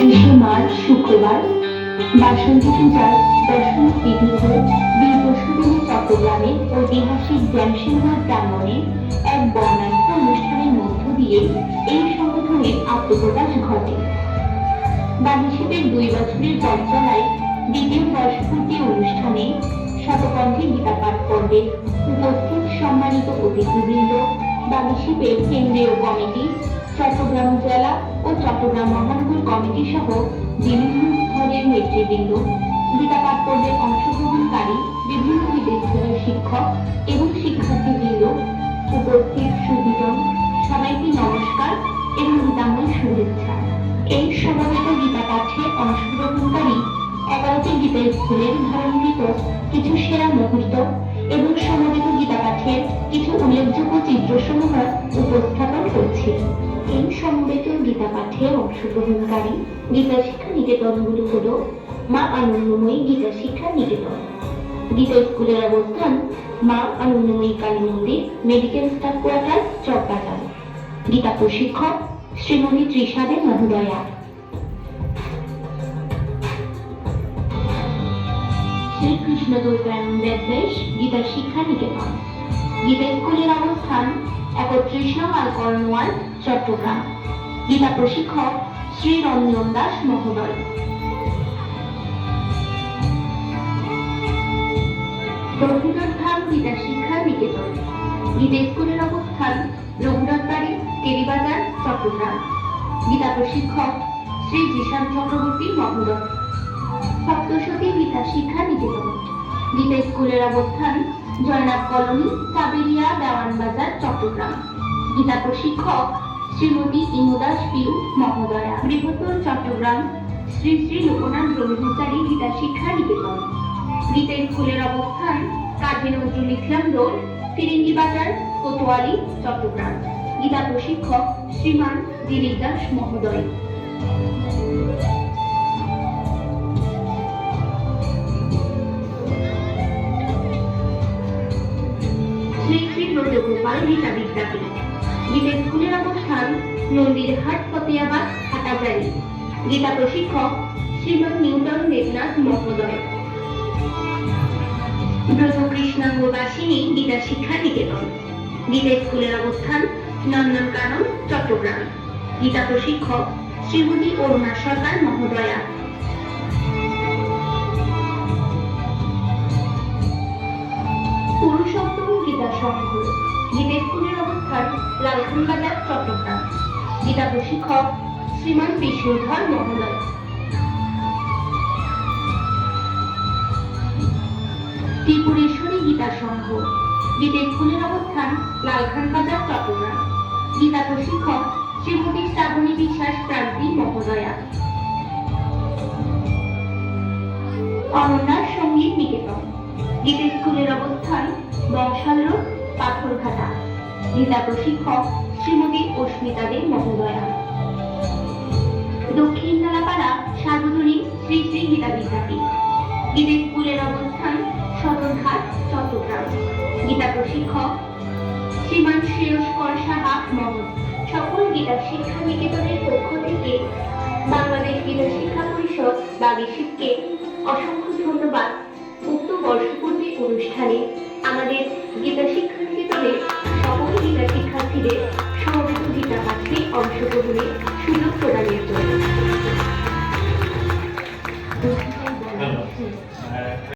একত্রিশে মার্চ, শুক্রবার, বাসন্তী পূজার দশম তিথিতে বীর বসুদেবের চট্টগ্রামের ঐতিহাসিক জ্যামসিংহার প্রাঙ্গণে এক বর্ণাঢ্য অনুষ্ঠানের মধ্য দিয়ে এই সংগঠনের আত্মপ্রকাশ ঘটে। বাগিশিপের দুই বছরের পঞ্চলায় দ্বিতীয় বর্ষপূর্তি অনুষ্ঠানে শতকণ্ঠে গীতা পাঠ পর্বে উপস্থিত সম্মানিত অতিথিবৃন্দ বাগিশিপের কেন্দ্রীয় কমিটি চট্টগ্রাম জেলা ও চট্টগ্রাম মহানগর কমিটি সহ বিভিন্ন স্তরের নেতৃবৃন্দ গীতা পাঠ পর্বে অংশগ্রহণকারী বিভিন্ন বিদ্যালয়ের শিক্ষক এবং শিক্ষার্থীবৃন্দ উপস্থিত সুবিধন সবাইকে নমস্কার এবং গীতাময় শুভেচ্ছা। এই সমাবেত গীতা পাঠে অংশগ্রহণকারী এগারোটি গীতা স্কুলের ধারণকৃত কিছু সেরা মুহূর্ত এবং সমবেত গীতা পাঠের কিছু উল্লেখযোগ্য চিত্রসমূহ উপস্থাপন করছি। এই সমবেত গীতা পাঠে অংশগ্রহণকারী গীতা শিক্ষা নিকেতনগুলো হল মা আনন্দময়ী গীতা শিক্ষা নিকেতন। গীতা স্কুলের অবস্থান মা আনন্দময়ী কালী মন্দির, medical staff quarter Chawkbazar Gita প্রশিক্ষক শ্রীমতী ত্রিষাদে মহোদয়া। শ্রীকৃষ্ণ দুর্গানন্দ দেশ গীতা শিক্ষা নিকেতন গীতা স্কুলের অবস্থান একত্রিশ নং আলকর্নওয়াল চট্টগ্রাম। গীতা প্রশিক্ষক শ্রী রঞ্জন দাস মহোদয়। রঘুনাথ গীতা শিক্ষা নিকেতন গীতা স্কুলের অবস্থান রঘুনাথ বাড়ি টেরিবাজার চট্টগ্রাম। গীতা প্রশিক্ষক শ্রী জিশান চক্রবর্তী মহোদয়। শিক্ষা নিকেতন গীতা স্কুলের অবস্থান, জয়নাথ কলোনি, কাবেরিয়া দেওয়ান বাজার চট্টগ্রাম। গীতা প্রশিক্ষক শ্রীমতী ইমুদাস পিউ মহোদয়া। বৃহত্তর চট্টগ্রাম, শ্রী শ্রী লোকনাথ ব্রহ্মচারী গীতা শিক্ষা নিকেতন গীতা স্কুলের অবস্থান, কাজী নজরুল ইসলাম রোড ফিরিঙ্গি বাজার, কোতোয়ালি, চট্টগ্রাম। গীতা প্রশিক্ষক শ্রীমান দিলীপ দাস মহোদয়। গীতা বিদ্যাপীঠ গীতা স্কুলের অবস্থান ফতেয়াবাদ হাটাজারি। গীতা প্রশিক্ষক শ্রীমান নিউটন দেবনাথ মহোদয়। গীতা শিক্ষা নিকেতন। গীতা স্কুলের অবস্থান নন্দনকানন চট্টগ্রাম। গীতা প্রশিক্ষক শ্রীমতী অরুণা সরকার মহোদয়া। বাজার চট্টগ্রাম, গীতা প্রশিক্ষক শ্রীমান বিষ্ণুধর মহোদয়। ত্রিপুরেশ্বরী গীতা সংঘ গীতা স্কুলের অবস্থান, লালখান বাজার, চট্টগ্রাম। গীতা প্রশিক্ষক শ্রীমতী শ্রাবণী বিশ্বাস প্রান্তি মহোদয়া। অনন্যার সংগীত নিকেতন গীতা স্কুলের অবস্থান বংশাল রোড, পাথরঘাটা। গীতা প্রশিক্ষক শ্রীমতী অস্মিতা দে মহোদয়া। দক্ষিণ নালাপাড়া সার্বজনীন শ্রী শ্রী গীতা বিদ্যাপীঠ। গীতা স্কুলের অবস্থান সদরঘাট চট্টগ্রাম। গীতা প্রশিক্ষক শ্রীমান শ্রেয়স্কর সাহা মহম্মদ সকল গীতা শিক্ষা নিকেতনের পক্ষ থেকে বাংলাদেশ গীতা শিক্ষা পরিষদ বাগেশিপকে অসংখ্য ধন্যবাদ পাঠে